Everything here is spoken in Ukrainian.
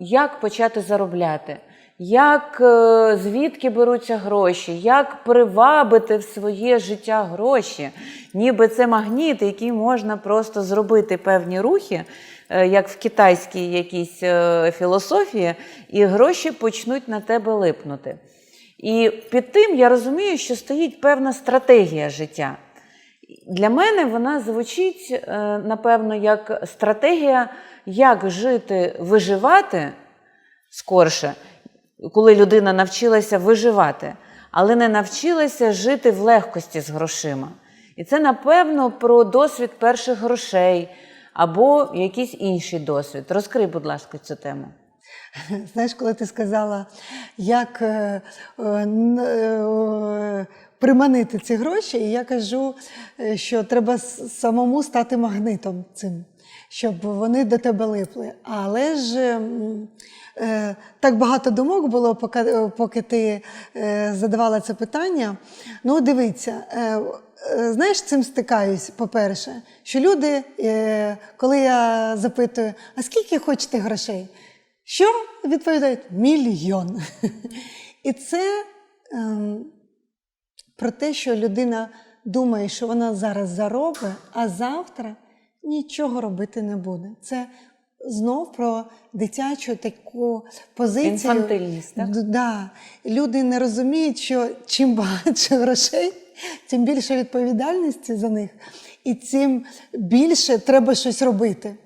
Як почати заробляти? Як е, звідки беруться гроші? Як привабити в своє життя гроші? Ніби це магніт, який можна просто зробити певні рухи, е, як в китайській якійсь е, філософії, і гроші почнуть на тебе липнути. І під тим я розумію, що стоїть певна стратегія життя. Для мене вона звучить, е, напевно, як стратегія, як жити, виживати скорше, коли людина навчилася виживати, але не навчилася жити в легкості з грошима. І це, напевно, про досвід перших грошей або якийсь інший досвід. Розкрий, будь ласка, цю тему. Знаєш, коли ти сказала, як е, е, приманити ці гроші, і я кажу, е, що треба самому стати магнитом цим, щоб вони до тебе липли. Але ж е, так багато думок було, поки, е, поки ти е, задавала це питання. Ну, дивіться. е, е, Знаєш, цим стикаюсь, по-перше, що люди, коли я запитую, а скільки хочете грошей? Що відповідають? Мільйон. І це ем, про те, що людина думає, що вона зараз заробить, а завтра нічого робити не буде. Це знов про дитячу таку позицію. Інфантильність, так? Да. Люди не розуміють, що чим багатше грошей, тим більше відповідальності за них, і тим більше треба щось робити.